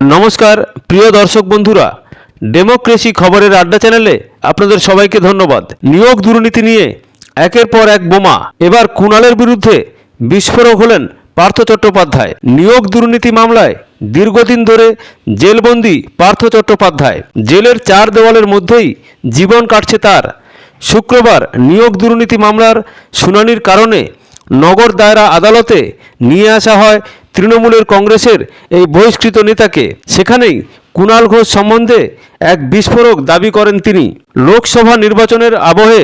নমস্কার, প্রিয় দর্শক বন্ধুরা ডেমোক্রেসি খবরের আড্ডা চ্যানেলে আপনাদের সবাইকে ধন্যবাদ। নিয়োগ দুর্নীতি নিয়ে একের পর এক বোমা। এবার কুণালের বিরুদ্ধে বিস্ফোরক হলেন পার্থ চট্টোপাধ্যায়। নিয়োগ দুর্নীতি মামলায় দীর্ঘদিন ধরে জেলবন্দি পার্থ চট্টোপাধ্যায়। জেলের চার দেওয়ালের মধ্যেই জীবন কাটছে তার। শুক্রবার নিয়োগ দুর্নীতি মামলার শুনানির কারণে নগর দায়রা আদালতে নিয়ে আসা হয় তৃণমূলের কংগ্রেসের এই বহিষ্কৃত নেতাকে। সেখানেই কুণাল ঘোষ সম্বন্ধে এক বিস্ফোরক দাবি করেন তিনি। লোকসভা নির্বাচনের আবহে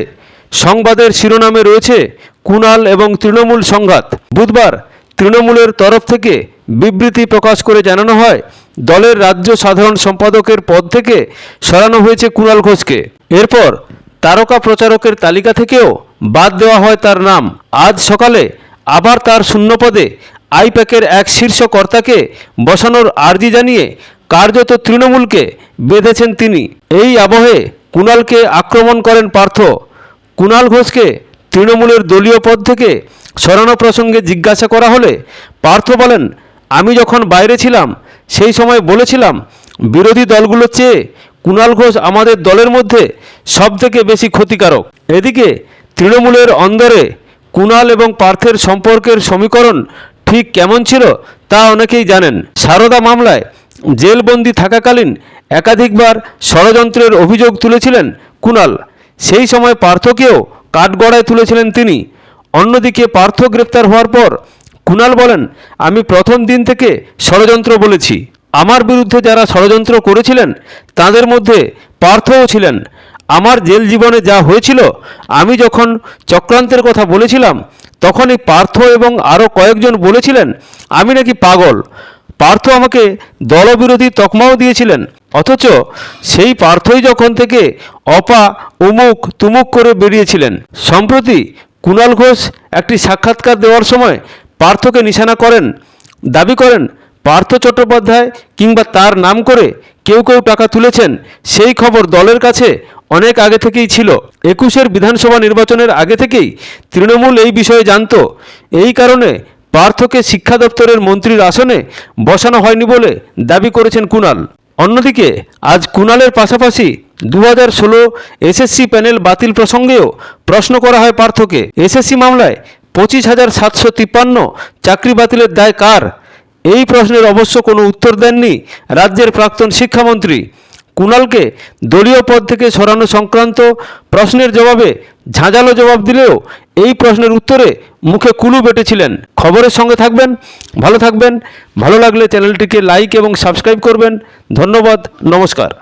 সংবাদের শিরোনামে রয়েছে কুণাল এবং তৃণমূল সংঘাত। বুধবার তৃণমূলের তরফ থেকে বিবৃতি প্রকাশ করে জানানো হয়, দলের রাজ্য সাধারণ সম্পাদকের পদ থেকে সরানো হয়েছে কুণাল ঘোষকে। এরপর তারকা প্রচারকের তালিকা থেকেও বাদ দেওয়া হয় তার নাম। আজ সকালে আবার তার শূন্যপদে আইপ্যাকের এক শীর্ষ কর্তাকে বসানোর আর্জি জানিয়ে কার্যত তৃণমূলকে বেঁধেছেন তিনি। এই আবহে কুণালকে আক্রমণ করেন পার্থ। কুণাল ঘোষকে তৃণমূলের দলীয় পদ থেকে সরানো প্রসঙ্গে জিজ্ঞাসা করা হলে পার্থ বলেন, আমি যখন বাইরে ছিলাম, সেই সময় বলেছিলাম, বিরোধী দলগুলোর চেয়ে কুণাল ঘোষ আমাদের দলের মধ্যে সবথেকে বেশি ক্ষতিকারক। এদিকে তৃণমূলের অন্দরে কুণাল এবং পার্থের সম্পর্কের সমীকরণ ঠিক কেমন ছিল তা অনেকেই জানেন। সারদা মামলায় জেলবন্দি থাকাকালীন একাধিকবার ষড়যন্ত্রের অভিযোগ তুলেছিলেন কুণাল। সেই সময় পার্থকেও কাঠগড়ায় তুলেছিলেন তিনি। অন্যদিকে পার্থ গ্রেপ্তার হওয়ার পর কুণাল বলেন, আমি প্রথম দিন থেকে ষড়যন্ত্র বলেছি। আমার বিরুদ্ধে যারা ষড়যন্ত্র করেছিলেন, তাদের মধ্যে পার্থও ছিলেন। আমার জেল জীবনে যা হয়েছিল, আমি যখন চক্রান্তের কথা বলেছিলাম, তখনই পার্থ এবং আরও কয়েকজন বলেছিলেন, আমি নাকি পাগল। পার্থ আমাকে দলবিরোধী তকমাও দিয়েছিলেন, অথচ সেই পার্থই যখন থেকে অপা, উমুক, তুমুক করে বেরিয়েছিলেন। সম্প্রতি কুণাল ঘোষ একটি সাক্ষাৎকার দেওয়ার সময় পার্থকে নিশানা করেন, দাবি করেন পার্থ চট্টোপাধ্যায় কিংবা তার নাম করে কেউ কেউ টাকা তুলেছেন, সেই খবর দলের কাছে অনেক আগে থেকেই ছিল। একুশের বিধানসভা নির্বাচনের আগে থেকেই তৃণমূল এই বিষয়ে জানত। এই কারণে পার্থকে শিক্ষা দপ্তরের মন্ত্রীর আসনে বসানো হয়নি বলে দাবি করেছেন কুণাল। অন্যদিকে, আজ কুণালের পাশাপাশি দু হাজার ষোলো এসএসসি প্যানেল বাতিল প্রসঙ্গেও প্রশ্ন করা হয় পার্থকে। এসএসসি মামলায় পঁচিশ হাজার সাতশো তিপ্পান্ন চাকরি বাতিলের দায় কার? এই প্রশ্নের অবশ্য কোনো উত্তর দেননি রাজ্যের প্রাক্তন শিক্ষামন্ত্রী। কুণালকে দলীয় পদ থেকে সরানো সংক্রান্ত প্রশ্নের জবাবে ঝাঁঝালো জবাব দিলেও এই প্রশ্নের উত্তরে মুখে কুলু বেটেছিলেন। খবরের সঙ্গে থাকবেন, ভালো থাকবেন, ভালো লাগলে চ্যানেলটিকে লাইক এবং সাবস্ক্রাইব করবেন। ধন্যবাদ, নমস্কার।